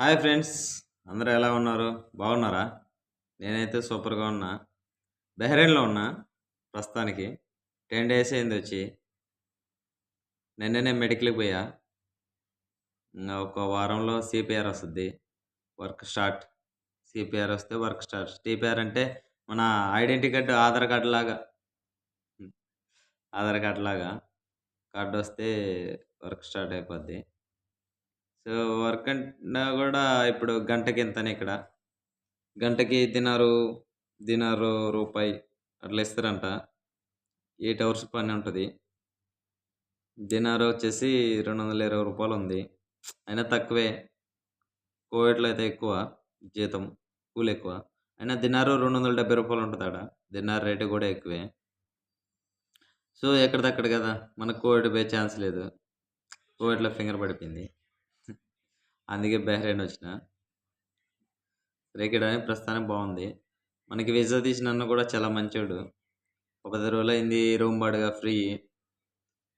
Hi friends అందరూ ఎలా ఉన్నారు? బాగున్నారా? నేనైతే సూపర్గా ఉన్నా. బెహ్రెయిన్లో ఉన్నా ప్రస్తుతానికి. టెన్ డేస్ అయింది వచ్చి. నిన్ననే మెడికల్కి పోయా. ఒక వారంలో సిపిఆర్ వస్తుంది. Work start. సిపిఆర్ వస్తే వర్క్ స్టార్ట్. సిపిఆర్ అంటే మన ఐడెంటిటీ కార్డు ఆధార్ కార్డు లాగా. ఆధార్ కార్డు లాగా. కార్డు వస్తే వర్క్ స్టార్ట్ అయిపోద్ది. సో వర్క్ అంటే కూడా ఇప్పుడు గంటకి ఎంతనే ఇక్కడ? గంటకి దినారు దినారు రూపాయి అట్లా ఇస్తారంట. ఎయిట్ అవర్స్ పని ఉంటుంది. దినారు వచ్చేసి రెండు వందల ఇరవై రూపాయలు ఉంది. అయినా తక్కువే. కోవిడ్లో అయితే ఎక్కువ జీతం కూలి ఎక్కువ. అయినా దినారు రెండు వందల డెబ్బై రూపాయలు ఉంటుంది ఆడ. దినారు రేటు కూడా ఎక్కువే. సో ఎక్కడిదక్కడ కదా? మనకు కోవిడ్ పోయే ఛాన్స్ లేదు. కోవిడ్లో ఫింగర్ పడిపోయింది. అందుకే బెహ్రెయిన్ వచ్చిన. ఇక్కడ ప్రస్తుతానికి బాగుంది. మనకి వీసా తీసిన అన్న కూడా చాలా మంచోడు. ఒక పది రోజులు అయింది రూమ్ బాడుగా ఫ్రీ.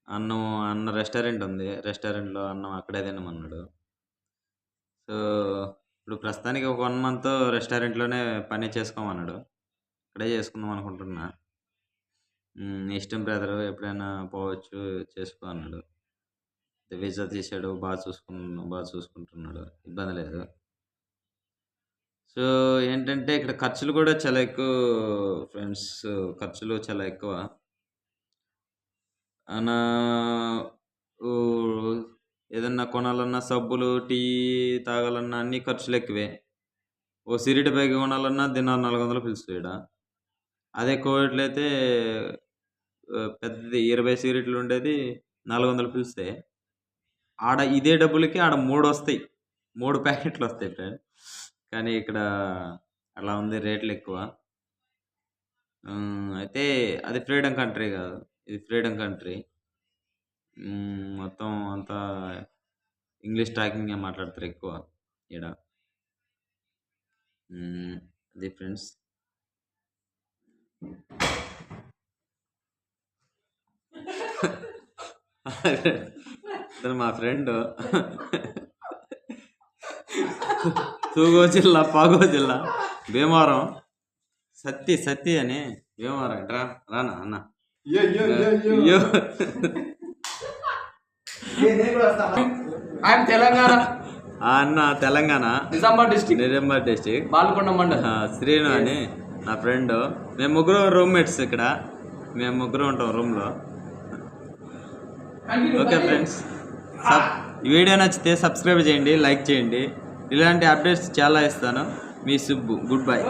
అన్నం అన్న రెస్టారెంట్ ఉంది. రెస్టారెంట్లో అన్నం అక్కడే తినమన్నాడు. సో ఇప్పుడు ప్రస్తుతానికి ఒక వన్ మంత్ రెస్టారెంట్లోనే పని చేసుకోమన్నాడు. అక్కడే చేసుకుందాం అనుకుంటున్నా. ఇష్టం బ్రదర్ ఎప్పుడైనా పోవచ్చు చేసుకో అన్నాడు. వీసా తీసాడు బాగా చూసుకున్నాడు బాగా చూసుకుంటున్నాడు. ఇబ్బంది లేదు. సో ఏంటంటే ఇక్కడ ఖర్చులు కూడా చాలా ఎక్కువ ఫ్రెండ్స్ ఖర్చులు చాలా ఎక్కువ. అనా ఏదన్నా కొనాలన్నా సబ్బులు టీ తాగాలన్నా అన్ని ఖర్చులు ఎక్కువే. ఓ సిరిటి బ్యాగ్ కొనాలన్నా దినారు నాలుగు వందలు పిలుస్తుంది ఈడ అదే కోవిడ్లో అయితే పెద్దది ఇరవై సిగరెట్లు ఉండేది నాలుగు వందలు పిలిస్తే ఆడ ఇదే డబ్బులకి ఆడ మూడు వస్తాయి. మూడు ప్యాకెట్లు వస్తాయి ఫ్రెండ్ కానీ ఇక్కడ అలా ఉంది రేట్లు ఎక్కువ. అయితే అది ఫ్రీడమ్ కంట్రీ కాదు. ఇది ఫ్రీడమ్ కంట్రీ. మొత్తం అంతా ఇంగ్లీష్ టాకింగ్ మాట్లాడతారు ఎక్కువ ఈడ. ఉమ్, అది ఫ్రెండ్స్ ఇతను మా ఫ్రెండ్. తూగో జిల్లా పాగో జిల్లా. భీమవరం. సత్తి సత్తి అని. భీమవరం. రా రానా అన్న. తెలంగాణ ఆ అన్న Telangana. Nizamabad district Nizamabad district Balkonda mandal. Srinu అని నా ఫ్రెండ్. మేము ముగ్గురు రూమ్మేట్స్ ఇక్కడ. మేము ముగ్గురు ఉంటాం రూమ్లో ఓకే ఫ్రెండ్స్ సబ్ వీడియో నచ్చితే సబ్స్క్రైబ్ చేయండి లైక్ చేయండి. ఇలాంటి అప్డేట్స్ చాలా ఇస్తాను. మీ సుబ్బు గుడ్ బై